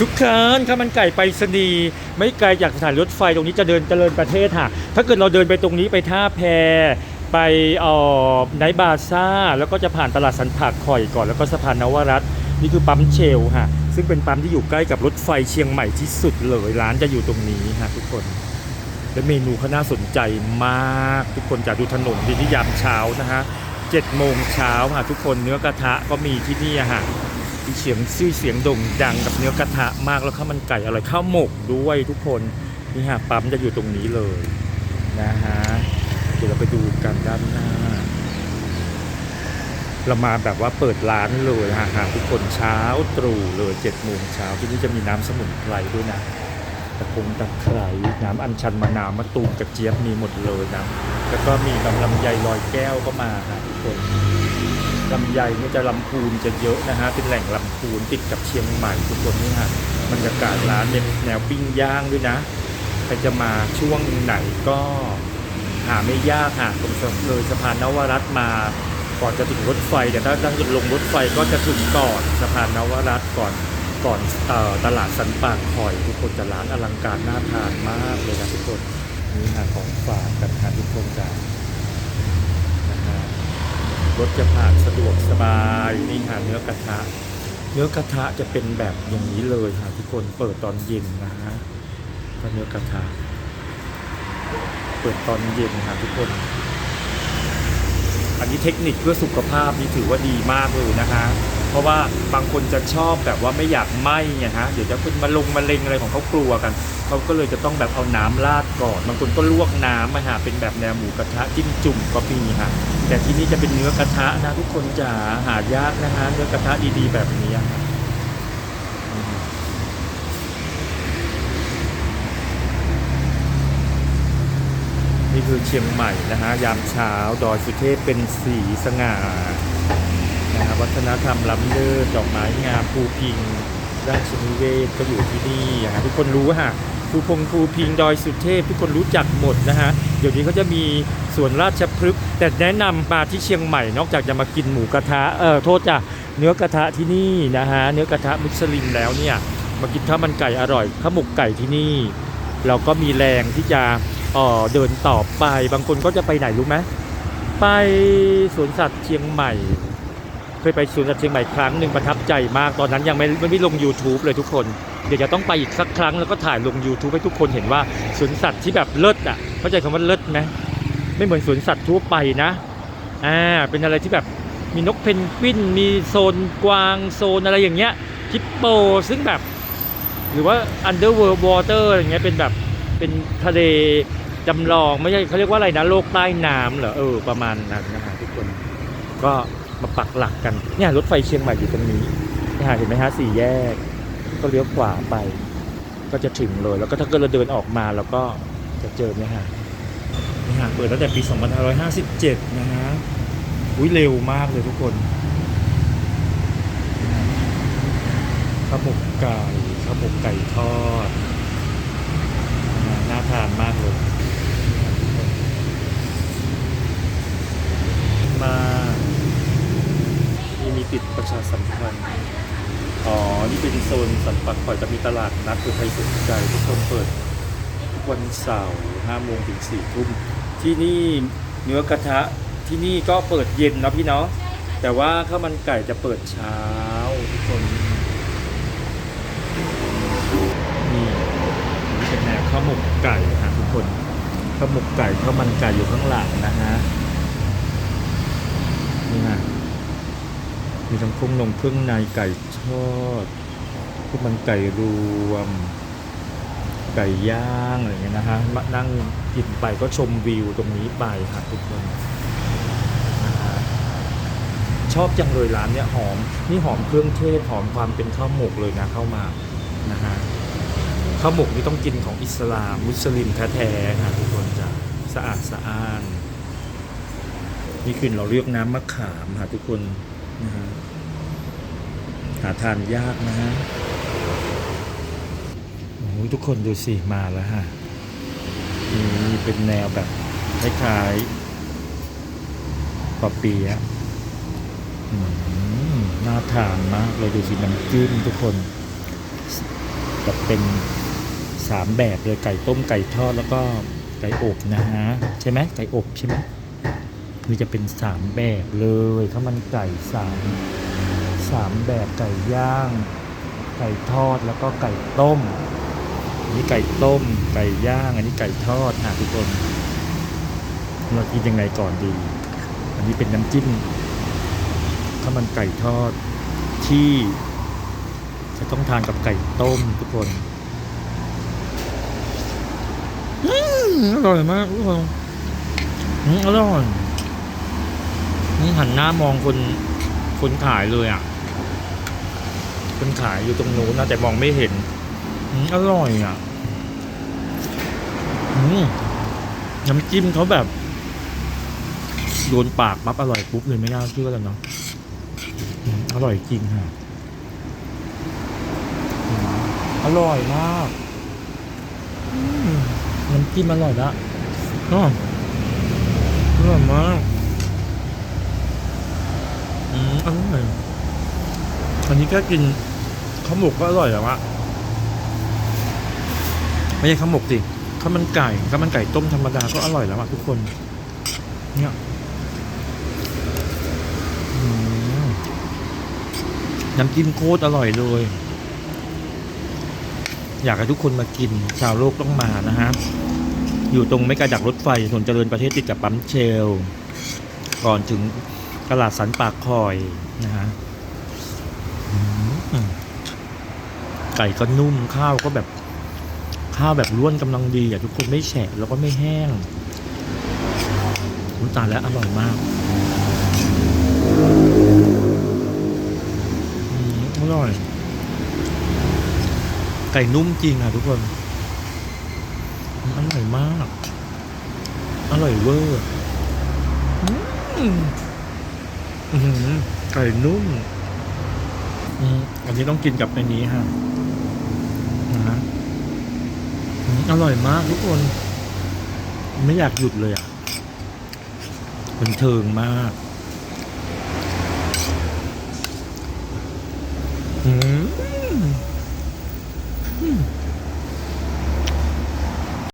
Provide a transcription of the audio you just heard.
ทุกครั้งข้ามันไก่ไปสนีไม่ไกลจากสถานรถไฟตรงนี้จะเดินเจริญประเทศค่ะ ถ้าเกิดเราเดินไปตรงนี้ไปท่าแพไปเอ่อไนบาซ่า แล้วก็จะผ่านตลาดสันผักข่อยก่อน แล้วก็สะพานนวรัตน์นี่คือปั๊มเชลค่ะ ซึ่งเป็นปั๊มที่อยู่ใกล้กับรถไฟเชียงใหม่ที่สุดเลยร้านจะอยู่ตรงนี้ค่ะทุกคน และเมนูเขาน่าสนใจมาก ทุกคนจากดูถนนดีที่ยามเช้านะฮะเจ็ดโมงเช้าค่ะทุกคนเนื้อกระทะก็มีที่นี่ค่ะ มีเสียงชื่อเสียงโด่งดังกับเนื้อกระทะมากแล้วข้าวมันไก่อร่อยข้าวหมกด้วยทุกคนนี่ฮะปั๊มจะอยู่ตรงนี้เลยนะฮะเดี๋ยวเราไปดูกันด้านหน้า เรามาแบบว่าเปิดร้านเลยฮะหาทุกคนเช้าตรู่เลยเจ็ดโมงเช้าที่นี่จะมีน้ำสมุนไพรด้วยนะตะคงตะไคร้น้ำอัญชันมะนาวมะตูมกระเจี๊ยบมีหมดเลยนะแล้วก็มีลำไยลอยแก้วก็มาฮะทุกคน ลำไยเนี่ยจะลำพูนจะเยอะนะฮะเป็นแหล่งลำพูนติดกับเชียงใหม่ทุกคนนี่ฮะบรรยากาศร้านเป็นแนวปิ้งย่างด้วยนะใครจะมาช่วงไหนก็หาไม่ยากค่ะตรงเลยสะพานนวรัตมาก่อนจะถึงรถไฟแต่ถ้าถ้าลงรถไฟก็จะถึงก่อนสะพานนวรัตก่อนก่อนออตลาดสันปากคอยทุกคนจะร้านอลังการน่าทานมากเลยนะทุกคนนี่หาของฝากกันค่ะทุกคนจ้า รถจะผ่านสะดวกสบายนี่ค่ะเนื้อกระทะ เนื้อกระทะจะเป็นแบบอย่างนี้เลยค่ะทุกคนเปิดตอนเย็นนะฮะก็เนื้อกระทะ เปิดตอนเย็นค่ะทุกคน อันนี้เทคนิคเพื่อสุขภาพนี่ถือว่าดีมากเลยนะคะ เพราะว่าบางคนจะชอบแบบว่าไม่อยากไหม้ไงฮะเดี๋ยวจะเป็นมาลงมะเร็งอะไรของเขากลัวกันเขาก็เลยจะต้องแบบเอาน้ำราดก่อนบางคนก็ลวกน้ำมาหาเป็นแบบแนวหมูกระทะจิ้มจุ่มก็มีฮะแต่ที่นี่จะเป็นเนื้อกระทะนะทุกคนจะหายากนะฮะเนื้อกระทะดีๆ แบบนี้นี่คือเชียงใหม่นะฮะยามเช้าดอยสุเทพเป็นสีสง่า นะครับวัฒนธรรมล้ำเลิศดอกไม้งามภูพิงราชนิเวศก็อยู่ที่นี่นะฮะทุกคนรู้ฮะภูพงภูพิงดอยสุเทพทุกคนรู้จักหมดนะฮะเดี๋ยวนี้เขาจะมีสวนราชพฤกษ์แต่แนะนำมาที่เชียงใหม่นอกจากจะมากินหมูกระทะเออโทษจ้ะเนื้อกระทะที่นี่นะฮะเนื้อกระทะมุสลิมแล้วเนี่ยมากินข้าวมันไก่อร่อยข้าวหมกไก่ที่นี่ เราก็มีแรงที่จะเออเดินต่อไปบางคนก็จะไปไหนรู้ไหมไปสวนสัตว์เชียงใหม่ ยไปสวนสัตว์เชียงใหม่ครั้งหนึ่งประทับใจมากตอนนั้นยังไม่ไม่ได้ลง YouTube เลยทุกคน เดี๋ยวจะต้องไปอีกสักครั้งแล้วก็ถ่ายลง YouTube ให้ทุกคนเห็นว่าสวนสัตว์ที่แบบเลิศอะเข้าใจคำว่าเลิศไหมไม่เหมือนสวนสัตว์ทั่วไปนะอ่าเป็นอะไรที่แบบมีนกเพนกวิน มีโซนกวางโซนอะไรอย่างเงี้ยฮิปโปซึ่งแบบ หรือว่า underworld water อย่างเงี้ยเป็นแบบเป็นทะเลจำลองไม่ใช่เขาเรียกว่าอะไรนะโลกใต้น้ำเหรอเออประมาณนั้นนะฮะทุกคนก็ มาปักหลักกันเนี่ยรถไฟเชียงใหม่อยู่ตรงนี้นะฮะเห็นไหมฮะสี่แยก ก็เลี้ยวขวาไป ก็จะถึงเลย แล้วก็ถ้าเกิดเราเดินออกมาเราก็จะเจอเนี่ยฮะนี่ฮะเปิดตั้งแต่ปี2557 นะฮะอุ้ยเร็วมากเลยทุกคนข้าวหมกไก่ข้าวหมกไก่ทอดนะฮะน่าทานมากเลย มานี่มีติดประชาสัมพันธ์ อ๋อ นี่เป็นโซน สันปักคอยจะมีตลาดนัดคือใครสนใจทุกคนเปิดทุกวันเสาร์5โมงถึง4ทุ่มที่นี่เนื้อกระทะที่นี่ก็เปิดเย็นนะพี่เนาะแต่ว่าข้าวมันไก่จะเปิดเช้าทุกคนนี่นี่เป็นแนวข้าวหมกไก่นะฮะทุกคนข้าวหมกไก่ข้าวมันไก่อยู่ข้างหลังนะฮะนี่ฮะมีทั้งเครื่องนงเครื่องในไก่ทอด พวกมันไก่รวม ไก่ย่างอะไรเงี้ยนะฮะมานั่งกินไปก็ชมวิวตรงนี้ไปค่ะทุกคนนะฮะชอบจังเลยร้านเนี้ยหอม นี่หอมเครื่องเทศหอมความเป็นข้าวหมกเลยนะเข้ามานะฮะข้าวหมกนี่ต้องกินของอิสลามมุสลิมแท้ๆค่ะทุกคนจะสะอาดสะอ้านนี่คือเราเรียกน้ำมะขามค่ะทุกคนนะฮะหาทานยากนะฮะ ทุกคนดูสิมาแล้วฮะนี่เป็นแนวแบบคล้ายๆปอปียะน่าทานมากเลยดูสิน้ำจิ้มทุกคนแบบเป็นสามแบบเลยไก่ต้มไก่ทอดแล้วก็ไก่อบนะฮะใช่ไหมไก่อบใช่ไหมคือจะเป็นสามแบบเลยข้าวมันไก่สามสามแบบไก่ย่าง ไก่ทอดแล้วก็ไก่ต้ม นนี้ไก่ต้ม ไก่ย่าง อันนี้ไก่ทอดอะทุกคน เรากินยังไงก่อนดี อันนี้เป็นน้ำจิ้มข้ามันไก่ทอดที่ จะต้องทานกับไก่ต้มทุกคนอร่อยมากทุกคนอืมอร่อยนี่หันหน้ามองคนคนขายเลยอะ คนขายอยู่ตรงนู้นนะแต่มองไม่เห็น อร่อยอะอน้ำจิ้มเขาแบบโดนปากปั๊บอร่อยปุ๊บเลยไม่น่าเชื่อเลยเนาะอร่อยจริงค่ะอร่อยมากน้ำจิ้มอร่อยละอ้ออร่อยมากอืมอร่อยอันนี้แค่กินข้าวหมกก็อร่อยแล้วอะ ไม่ใช่ข้าวหมกสิข้าวมันไก่ข้าวมันไก่ต้มธรรมดาก็อร่อยแล้วอะทุกคน เนี่ยน้ำจิ้มโคตรอร่อยเลย อยากให้ทุกคนมากิน ชาวโลกต้องมานะฮะ อยู่ตรงไม่ไกลจากรถไฟถนนเจริญประเทศติดกับปั๊มเชล ก่อนถึงตลาดสันปากคอยนะฮะไก่ก็นุ่มข้าวก็แบบ ข้าวแบบร่วนกำลังดีอะทุกคนไม่แฉะแล้วก็ไม่แห้งน้ำตาลแล้วอร่อยมากอืมอร่อย ไก่นุ่มจริงอะทุกคนอืมอร่อยมาก อร่อยเวอร์อืมอื้อหือไก่นุ่มอันนี้ต้องกินกับในนี้ฮะนะ อร่อยมากทุกคน ไม่อยากหยุดเลยอะบันเทิงมาก อืม